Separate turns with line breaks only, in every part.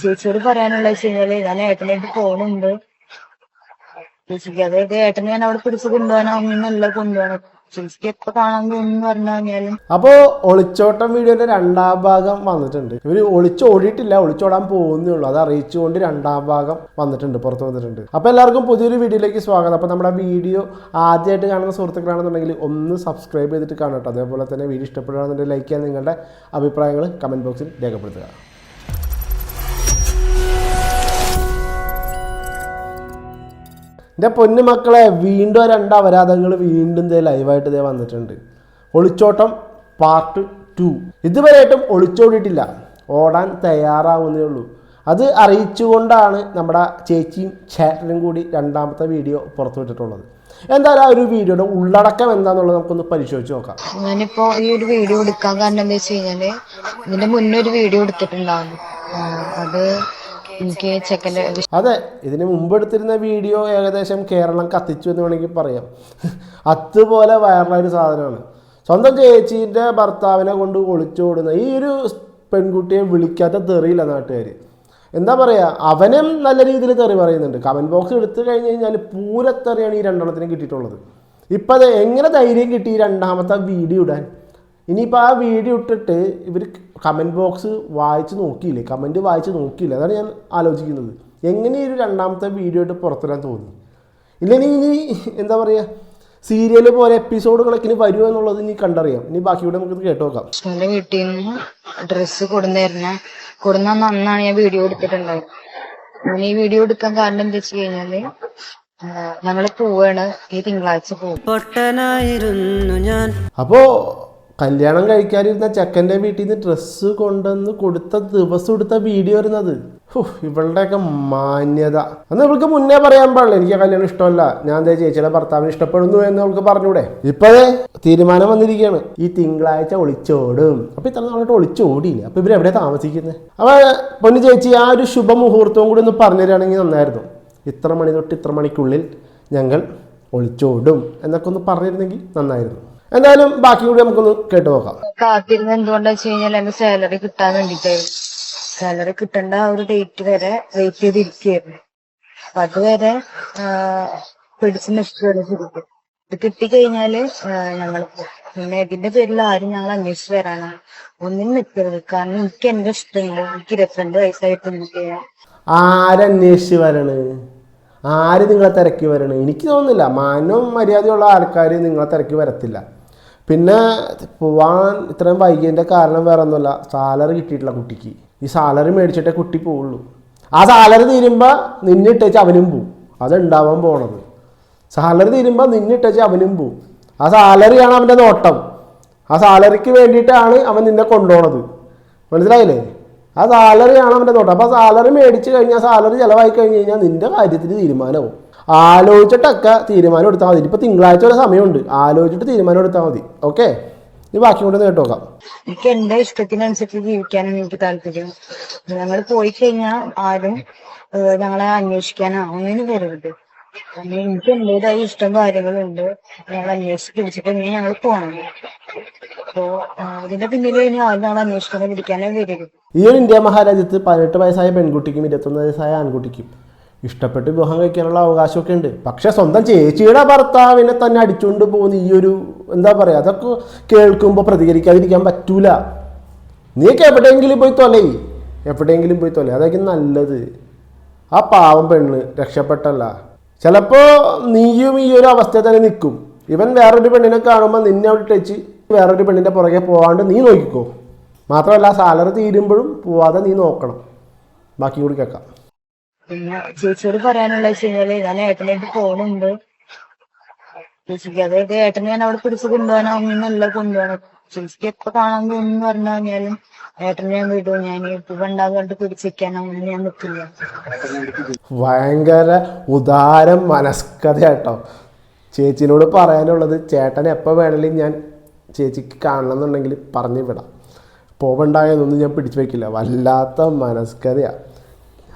ചേച്ചിയോട് പറയാനുള്ള വെച്ച് കഴിഞ്ഞാൽ ഞാൻ ഏട്ടനായിട്ട് പോണുണ്ട്. ചേച്ചിക്ക് അതായത് ഏട്ടനെ ഞാൻ അവിടെ പിടിച്ച് കൊണ്ടുപോകാനോ ഒന്നല്ല കൊണ്ടുപോകണം. ചേച്ചിക്ക് കാണാൻ
അപ്പോൾ ഒളിച്ചോട്ടം വീഡിയോന്റെ രണ്ടാം ഭാഗം വന്നിട്ടുണ്ട്. ഇവർ ഒളിച്ചോടിയിട്ടില്ല ഒളിച്ചോടാൻ പോകുന്നേ ഉള്ളൂ. അത് അറിയിച്ചുകൊണ്ട് രണ്ടാം ഭാഗം വന്നിട്ടുണ്ട് പുറത്ത് വന്നിട്ടുണ്ട്. അപ്പൊ എല്ലാവർക്കും പുതിയൊരു വീഡിയോയിലേക്ക് സ്വാഗതം. അപ്പൊ നമ്മുടെ വീഡിയോ ആദ്യമായിട്ട് കാണുന്ന സുഹൃത്തുക്കളാണെന്നുണ്ടെങ്കിൽ ഒന്ന് സബ്സ്ക്രൈബ് ചെയ്തിട്ട് കാണട്ടോ അതേപോലെ തന്നെ വീഡിയോ ഇഷ്ടപ്പെടുകയാണെന്നുണ്ടെങ്കിൽ ലൈക്ക് ചെയ്യാൻ നിങ്ങളുടെ അഭിപ്രായങ്ങൾ കമന്റ് ബോക്സിൽ രേഖപ്പെടുത്തുക. എന്റെ പൊന്നുമക്കളെ വീണ്ടും രണ്ട് അപരാധങ്ങൾ വീണ്ടും ഇതേ ലൈവായിട്ട് ഇതേ വന്നിട്ടുണ്ട്. ഒളിച്ചോട്ടം പാർട്ട് ടു ഇതുവരെയായിട്ടും ഒളിച്ചോടിയിട്ടില്ല. ഓടാൻ തയ്യാറാവുന്നേ ഉള്ളൂ. അത് അറിയിച്ചുകൊണ്ടാണ് നമ്മുടെ ചേച്ചിയും ചേട്ടനും കൂടി രണ്ടാമത്തെ വീഡിയോ പുറത്തുവിട്ടിട്ടുള്ളത് എന്തായാലും ആ ഒരു വീഡിയോയുടെ ഉള്ളടക്കം എന്താണെന്നുള്ളത് നമുക്കൊന്ന് പരിശോധിച്ച് നോക്കാം.
ഞാനിപ്പോ ഈ ഒരു വീഡിയോ എടുക്കാൻ കാരണം എന്താ വെച്ച് കഴിഞ്ഞാൽ ഇതിന്റെ മുന്നേ ഒരു വീഡിയോ എടുത്തിട്ടുണ്ടായിരുന്നു. ആ, അത്
അതെ ഇതിന് മുമ്പ് എടുത്തിരുന്ന വീഡിയോ ഏകദേശം കേരളം കത്തിച്ചു എന്ന് വേണമെങ്കിൽ പറയാം. അതുപോലെ വൈറലായ ഒരു സാധനമാണ്. സ്വന്തം ചേച്ചീന്റെ ഭർത്താവിനെ കൊണ്ട് ഒളിച്ചോടുന്ന ഈ ഒരു പെൺകുട്ടിയെ വിളിക്കാത്ത തെറിയില്ല നാട്ടുകാർ എന്താ പറയുക അവനും നല്ല രീതിയിൽ തെറി പറയുന്നുണ്ട്. കമന്റ് ബോക്സ് എടുത്തു കഴിഞ്ഞ് കഴിഞ്ഞാൽ പൂരത്തെറിയാണ് ഈ രണ്ടെണ്ണത്തിന് കിട്ടിയിട്ടുള്ളത്. ഇപ്പം അത് എങ്ങനെ ധൈര്യം കിട്ടി രണ്ടാമത്തെ വീഡിയോ ഇടാൻ? ഇനിയിപ്പോൾ ആ വീഡിയോ ഇട്ടിട്ട് ഇവർ കമന്റ് ബോക്സ് വായിച്ച് നോക്കിയില്ലേ? കമന്റ് വായിച്ച് നോക്കിയില്ല? അതാണ് ഞാൻ ആലോചിക്കുന്നത്. എങ്ങനെ ഒരു രണ്ടാമത്തെ വീഡിയോ ഇട്ട് പുറത്തിടാൻ തോന്നി? ഇല്ലെങ്കിൽ ഇനി എന്താ പറയുക സീരിയൽ പോലെ എപ്പിസോഡ് കണക്കിന് വരുമോ എന്നുള്ളത് ഇനി കണ്ടറിയാം. ഇനി ബാക്കിയൂടെ നമുക്ക് കേട്ട് നോക്കാം.
എന്റെ വീട്ടിൽ നിന്ന് ഡ്രസ്സ് കൊടുന്നേരുന്ന കൊടുന്ന അന്നാണ് ഞാൻ വീഡിയോ എടുത്തിട്ടുണ്ടായത് ഞാൻ ഈ വീഡിയോ എടുക്കാൻ കാരണം എന്താ വെച്ച് കഴിഞ്ഞാൽ ഞങ്ങൾ പോവാണ്. ഈ തിങ്കളാഴ്ച പോകും.
അപ്പോ കല്യാണം കഴിക്കാനിരുന്ന ചെക്കന്റെ വീട്ടിൽ നിന്ന് ഡ്രസ്സ് കൊണ്ടുവന്ന് കൊടുത്ത ദിവസം എടുത്ത വീഡിയോ വരുന്നത് ഇവളുടെയൊക്കെ മാന്യത. അന്ന് ഇവൾക്ക് മുന്നേ പറയാൻ പാടില്ല എനിക്ക് കല്യാണം ഇഷ്ടമല്ല. ഞാൻ ദേ ചേച്ചിയുടെ ഭർത്താവിന് ഇഷ്ടപ്പെടുന്നു എന്ന് അവൾക്ക് പറഞ്ഞൂടെ? ഇപ്പഴേ തീരുമാനം വന്നിരിക്കുകയാണ്. ഈ തിങ്കളാഴ്ച ഒളിച്ചോടും. അപ്പൊ ഇത്ര നാളായിട്ട് ഒളിച്ചോടിയില്ല. അപ്പൊ ഇവരെവിടെ താമസിക്കുന്നത് അപ്പൊ പൊന്നു ചേച്ചി ആ ഒരു ശുഭമുഹൂർത്തവും കൂടി ഒന്ന് പറഞ്ഞു തരികയാണെങ്കിൽ നന്നായിരുന്നു. ഇത്ര മണി തൊട്ട് ഇത്ര മണിക്കുള്ളിൽ ഞങ്ങൾ ഒളിച്ചോടും എന്നൊക്കെ ഒന്ന് പറഞ്ഞിരുന്നെങ്കിൽ നന്നായിരുന്നു. എന്തായാലും ബാക്കി കൂടി നമുക്കൊന്ന് കേട്ടു നോക്കാം.
കാത്തിരുന്ന് എന്തുകൊണ്ടാ വെച്ച് കഴിഞ്ഞാൽ എന്റെ സാലറി കിട്ടാൻ വേണ്ടിട്ടായിരുന്നു സാലറി കിട്ടേണ്ട ആ ഒരു ഡേറ്റ് വരെ വെയിറ്റ് ചെയ്തിരിക്കുകയായിരുന്നു. അപ്പൊ അതുവരെ പിടിച്ചു നിൽക്കുകയാണ് ശരിക്കും. ഇത് കിട്ടിക്കഴിഞ്ഞാൽ ഞങ്ങൾ പിന്നെ ഇതിന്റെ പേരിൽ ആരും ഞങ്ങൾ അന്വേഷിച്ച് വരാനാണ്. ഒന്നിനും നിൽക്കരുത്. കാരണം എനിക്ക് എന്റെ ഇഷ്ടമുണ്ട് എനിക്ക് ഇരുപത്തിരണ്ട് വയസ്സായിട്ട് എനിക്ക്
ആരന്വേഷിച്ച് വരണ്? ആര് നിങ്ങളെ തിരക്കി വരണ്? എനിക്ക് തോന്നുന്നില്ല. മാനവും മര്യാദയുള്ള ആൾക്കാർ നിങ്ങളെ തിരക്കി വരത്തില്ല. പിന്നെ പോവാൻ ഇത്രയും വൈകിയതിന്റെ കാരണം വേറെ ഒന്നുമല്ല സാലറി കിട്ടിയിട്ടില്ല കുട്ടിക്ക്. ഈ സാലറി മേടിച്ചിട്ടേ കുട്ടി പോവുള്ളൂ. ആ സാലറി തീരുമ്പോൾ നിന്നിട്ടേച്ച് അവനും പോവും. അതുണ്ടാവാൻ പോണത്. സാലറി തീരുമ്പോൾ നിന്നിട്ടേച്ച് അവനും പോവും. ആ സാലറിയാണ് അവന്റെ നോട്ടം. ആ സാലറിക്ക് വേണ്ടിയിട്ടാണ് അവൻ നിന്നെ കൊണ്ടുപോണത്. മനസ്സിലായില്ലേ? ആ സാലറിയാണ് അവന്റെ നോട്ടം. അപ്പോൾ സാലറി മേടിച്ച് കഴിഞ്ഞാൽ സാലറി ചിലവായി കഴിഞ്ഞ് കഴിഞ്ഞാൽ നിന്റെ കാര്യത്തിന് തീരുമാനമാവും. ആലോചിച്ചിട്ടൊക്കെ തീരുമാനം എടുത്താൽ മതി. ഇപ്പൊ തിങ്കളാഴ്ച വരെ സമയമുണ്ട്. ആലോചിച്ചിട്ട് തീരുമാനം എടുത്താൽ മതി. ഓക്കെ? ഇനി ബാക്കി കൊണ്ട് കേട്ടോക്കാം.
എനിക്ക് എന്റെ ഇഷ്ടത്തിനനുസരിച്ച് ജീവിക്കാനും എനിക്ക് താല്പര്യം. ഞങ്ങൾ പോയി കഴിഞ്ഞാൽ ആരും ഞങ്ങളെ അന്വേഷിക്കാനോ ഒന്നിനും വരരുത്. എനിക്ക് എന്റേതായ ഇഷ്ടം കാര്യങ്ങളുണ്ട്. ഞങ്ങൾ അന്വേഷിച്ച് പിടിച്ചിട്ട് ഇനി ഞങ്ങൾ പോകണം അപ്പോ അതിന്റെ ഇതിന്റെ പിന്നിൽ ഇനി ആരും ഞങ്ങൾ അന്വേഷിക്കാനോ പിടിക്കാനോ വരരുത്.
ഈ ഒരു ഇന്ത്യ മഹാരാജ്യത്ത് പതിനെട്ട് വയസ്സായ പെൺകുട്ടിക്കും ഇരുപത്തൊന്ന് വയസ്സായ ആൺകുട്ടിക്കും ഇഷ്ടപ്പെട്ട് വിവാഹം കഴിക്കാനുള്ള അവകാശമൊക്കെ ഉണ്ട് പക്ഷേ സ്വന്തം ചേച്ചിയുടെ ഭർത്താവിനെ തന്നെ അടിച്ചുകൊണ്ട് പോകുന്ന ഈ ഒരു എന്താ പറയുക അതൊക്കെ കേൾക്കുമ്പോൾ പ്രതികരിക്കാതിരിക്കാൻ പറ്റൂല. നീക്ക് എവിടെയെങ്കിലും പോയി തൊലേ എവിടെയെങ്കിലും പോയി തൊലേ അതൊക്കെ നല്ലത്. ആ പാവം പെണ്ണ് രക്ഷപ്പെട്ടല്ല. ചിലപ്പോൾ നീയും ഈ ഒരു അവസ്ഥയിൽ തന്നെ നിൽക്കും ഇവൻ വേറൊരു പെണ്ണിനെ കാണുമ്പോൾ നിന്നെ അവിടെ ടച്ച് വേറൊരു പെണ്ണിന്റെ പുറകെ പോകാണ്ട് നീ നോക്കിക്കോ. മാത്രമല്ല സാലറി തീരുമ്പോഴും പോവാതെ നീ നോക്കണം. ബാക്കി കൂടി കേൾക്കാം.
പിന്നെ ചേച്ചിയോട് പറയാനുള്ള വെച്ച് കഴിഞ്ഞാൽ ഞാൻ ഏട്ടനായിട്ട് ഫോണുണ്ട് ചേച്ചിക്ക് അതായത് ഏട്ടനെ ഞാൻ അവിടെ പിടിച്ച് കൊണ്ടുപോകാനോ ഒന്നല്ല കൊണ്ടുപോകണം. ചേച്ചിക്ക് എപ്പോ കാണാൻ തോന്നുന്നു പറഞ്ഞു കഴിഞ്ഞാലും ഏട്ടനെ ഞാൻ വിടും. ഞാൻ ഇപ്പൊ ഉണ്ടാകാണ്ട് പിടിച്ചിരിക്കാനോ ഒന്നും ഞാൻ നിൽക്കില്ല
ഭയങ്കര ഉദാരം മനസ്കഥയാട്ടോ. ചേച്ചിനോട് പറയാനുള്ളത് ചേട്ടൻ എപ്പോൾ വേണമെങ്കിലും ഞാൻ ചേച്ചിക്ക് കാണണം എന്നുണ്ടെങ്കിൽ പറഞ്ഞു വിടാം. പോവണ്ടായെന്നൊന്നും ഞാൻ പിടിച്ചു വയ്ക്കില്ല വല്ലാത്ത മനസ്കഥയാണ്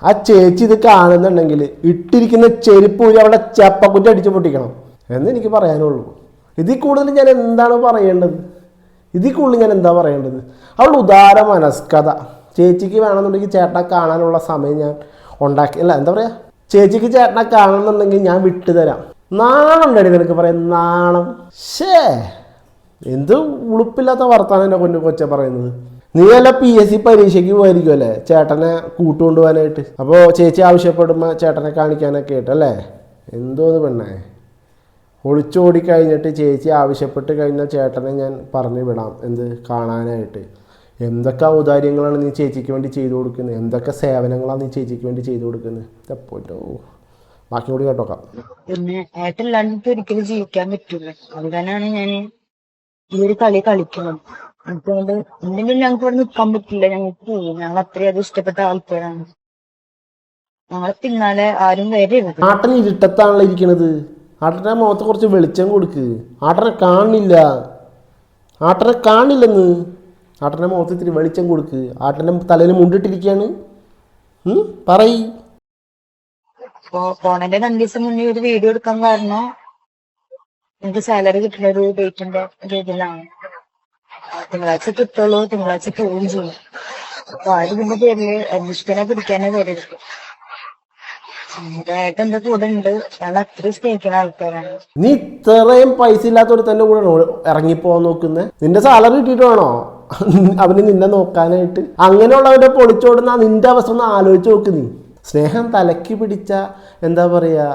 ആ ചേച്ചി ഇത് കാണുന്നുണ്ടെങ്കിൽ ഇട്ടിരിക്കുന്ന ചെരുപ്പ് ഊരി അവിടെ ചപ്പക്കുറ്റി അടിച്ചു പൊട്ടിക്കണം എന്ന് എനിക്ക് പറയാനുള്ളൂ. ഇതിൽ കൂടുതൽ ഞാൻ എന്താണ് പറയേണ്ടത്? ഇതിൽ കൂടുതൽ ഞാൻ എന്താ പറയേണ്ടത്? അവളുടെ ഉദാര മനസ്കഥ. ചേച്ചിക്ക് വേണമെന്നുണ്ടെങ്കിൽ ചേട്ടനെ കാണാനുള്ള സമയം ഞാൻ ഉണ്ടാക്കി അല്ല എന്താ പറയുക ചേച്ചിക്ക് ചേട്ടനെ കാണണമെന്നുണ്ടെങ്കിൽ ഞാൻ വിട്ടുതരാം. നാണം ഉണ്ടടി നിനക്ക് പറയാം നാണം. ഷേ എന്ത് ഉളുപ്പില്ലാത്ത വർത്താനം എന്റെ കൊന്നു കൊച്ച പറയുന്നത്? നീ അല്ല പി എസ് സി പരീക്ഷയ്ക്ക് പോയിരിക്കും അല്ലേ ചേട്ടനെ കൂട്ടുകൊണ്ടുപോകാനായിട്ട്. അപ്പോൾ ചേച്ചി ആവശ്യപ്പെടുമ്പോൾ ചേട്ടനെ കാണിക്കാനൊക്കെ ആയിട്ട് അല്ലേ? എന്തോന്ന് പെണ്ണേ? ഒളിച്ചോടി കഴിഞ്ഞിട്ട് ചേച്ചി ആവശ്യപ്പെട്ട് കഴിഞ്ഞാൽ ചേട്ടനെ ഞാൻ പറഞ്ഞു വിടാം. എന്ത്? കാണാനായിട്ട്. എന്തൊക്കെ ഔദാര്യങ്ങളാണ് നീ ചേച്ചിക്ക് വേണ്ടി ചെയ്തു കൊടുക്കുന്നത്? എന്തൊക്കെ സേവനങ്ങളാണ് നീ ചേച്ചിക്ക് വേണ്ടി ചെയ്തു കൊടുക്കുന്നത്? എപ്പോഴോ ബാക്കി കൂടി കേട്ടോക്കാം.
പിന്നെ ഏട്ടല്ലാണ്ട് ഒരിക്കലും ജീവിക്കാൻ പറ്റൂല. അതുകൊണ്ടാണ് ഞാൻ ഈ ഒരു കളി കളിക്കുന്നത്. അതുകൊണ്ട് എന്തെങ്കിലും ഞങ്ങൾക്ക് ഇവിടെ നിൽക്കാൻ പറ്റില്ല. ഞങ്ങൾക്ക് ഞങ്ങൾ അത്രയധികം ഇഷ്ടപ്പെട്ട ആൾക്കാരാണ്. ഞങ്ങളെ പിന്നാലെ ആരും വരരുത്
ആട്ടൻ ഇരുട്ടത്താണല്ലോ ഇരിക്കണത്. ആട്ടന്റെ മുഖത്ത് കുറച്ച് വെളിച്ചം കൊടുക്ക്. ആട്ടനെ കാണില്ല. ആട്ടനെ കാണില്ലെന്ന്. ആട്ടന്റെ മുഖത്ത് ഇത്തിരി വെളിച്ചം കൊടുക്ക്. ആട്ടന്റെ തലയിൽ മുണ്ടിട്ടിരിക്കുകയാണ് പറയി.
പോണന്റെ രണ്ടു ദിവസം മുന്നേ ഒരു വീഡിയോ എടുക്കാൻ കാരണം എനിക്ക് സാലറി കിട്ടുന്ന ഒരു ഡേറ്റിന്റെ ഒരു ഇതിലാണ് തിങ്കളാഴ്ച കിട്ടുള്ളൂ തിങ്കളാഴ്ച പോവുകയും ചെയ്യും. അപ്പൊ ആര് ഇതിന്റെ പേരിൽ അന്വേഷിക്കാനെ പിടിക്കാനേ വരരുത്. ഏട്ടൻ കൂടെ ഉണ്ട്. ഞങ്ങൾ അത്രയും സ്നേഹിക്കുന്ന
നീ ഇത്രയും പൈസ ഇല്ലാത്തൊരു തന്നെ കൂടെ ഇറങ്ങിപ്പോവാൻ നോക്കുന്നത് നിന്റെ സാലറി കിട്ടിയിട്ട് വേണോ? അവന് നിന്നെ നോക്കാനായിട്ട്. അങ്ങനെയുള്ളവരെ പൊളിച്ചോടുന്ന നിന്റെ അവസ്ഥ ഒന്ന് ആലോചിച്ച് നോക്ക് നീ. സ്നേഹം തലക്ക് പിടിച്ച എന്താ പറയുക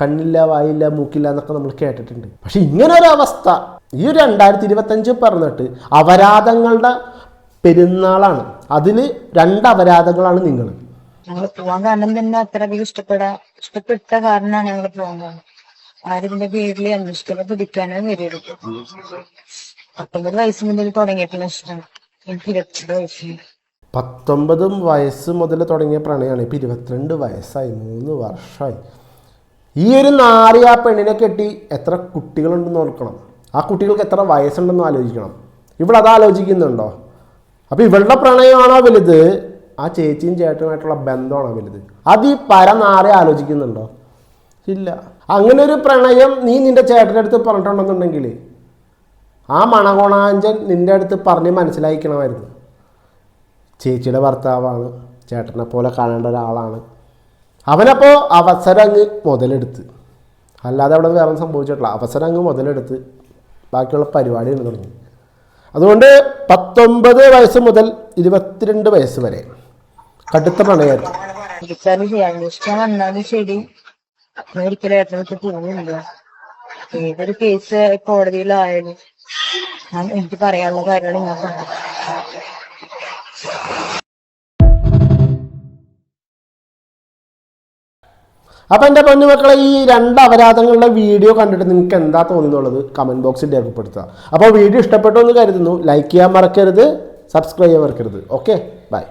കണ്ണില്ല വായില്ല മൂക്കില്ല എന്നൊക്കെ നമ്മൾ കേട്ടിട്ടുണ്ട്. പക്ഷെ ഇങ്ങനെ ഒരു അവസ്ഥ ഈ ഒരു രണ്ടായിരത്തി ഇരുപത്തഞ്ച് പറഞ്ഞിട്ട് അപരാധങ്ങളുടെ പെരുന്നാളാണ്. അതിൽ രണ്ട് അപരാധങ്ങളാണ് നിങ്ങൾ.
ഞങ്ങൾ പോകാൻ കാരണം തന്നെ അത്രയധികം ഇഷ്ടപ്പെടാ ഇഷ്ടപ്പെട്ട കാരണമാണ് ഞങ്ങൾ പോകാൻ കാരണം. പേരിൽ അന്വേഷിക്കാനോ പിടിക്കാനോ വരരുത് പത്തൊമ്പത് വയസ്സ് മുതൽ തുടങ്ങിയിട്ടുള്ള ഇഷ്ടമാണ് എനിക്ക് ഇരുപത്തിരണ്ട് വയസ്സുണ്ട്
പത്തൊമ്പതും വയസ്സ് മുതൽ തുടങ്ങിയ പ്രണയമാണ് ഇപ്പം ഇരുപത്തിരണ്ട് വയസ്സായി മൂന്ന് വർഷമായി ഈ ഒരു നാറി ആ പെണ്ണിനെ കെട്ടി എത്ര കുട്ടികളുണ്ടെന്ന് ഓർക്കണം. ആ കുട്ടികൾക്ക് എത്ര വയസ്സുണ്ടെന്ന് ആലോചിക്കണം. ഇവിടെ അത് ആലോചിക്കുന്നുണ്ടോ? അപ്പോൾ ഇവളുടെ പ്രണയമാണോ വലുത്? ആ ചേച്ചിയും ചേട്ടനുമായിട്ടുള്ള ബന്ധമാണോ വലുത്? അത് ഈ പരനാറെ ആലോചിക്കുന്നുണ്ടോ? ഇല്ല. അങ്ങനെ ഒരു പ്രണയം നീ നിന്റെ ചേട്ടന്റെ അടുത്ത് പറഞ്ഞിട്ടുണ്ടെന്നുണ്ടെങ്കിൽ ആ മണകോണാഞ്ചൻ നിന്റെ അടുത്ത് പറഞ്ഞ് മനസ്സിലാക്കിക്കണമായിരുന്നു ചേച്ചിയുടെ ഭർത്താവാണ് ചേട്ടനെ പോലെ കാണേണ്ട ഒരാളാണ്. അവനപ്പോൾ അവസരം അങ്ങ് മുതലെടുത്ത്. അല്ലാതെ അവിടെ വേറെ സംഭവിച്ചിട്ടില്ല. അവസരം അങ്ങ് മുതലെടുത്ത്. ബാക്കിയുള്ള പരിപാടികൾ തുടങ്ങി. അതുകൊണ്ട് പത്തൊമ്പത് വയസ്സ് മുതൽ ഇരുപത്തിരണ്ട് വയസ്സ് വരെ കടുത്ത
പ്രണയായിരുന്നു. ഏതൊരു കേസ് കോടതിയിലായാലും എനിക്ക് പറയാനുള്ള കാര്യങ്ങൾ ഞാൻ പറഞ്ഞു
അപ്പോൾ എന്റെ പൊന്നുമക്കളെ ഈ രണ്ട് അപരാധങ്ങളുടെ വീഡിയോ കണ്ടിട്ട് നിങ്ങൾക്ക് എന്താ തോന്നുന്നുള്ളത്? കമന്റ് ബോക്സിൽ രേഖപ്പെടുത്തുക. അപ്പോൾ വീഡിയോ ഇഷ്ടപ്പെട്ടു എന്ന് കരുതുന്നു. ലൈക്ക് ചെയ്യാൻ മറക്കരുത്. സബ്സ്ക്രൈബ് ചെയ്യാൻ മറക്കരുത്. Okay bye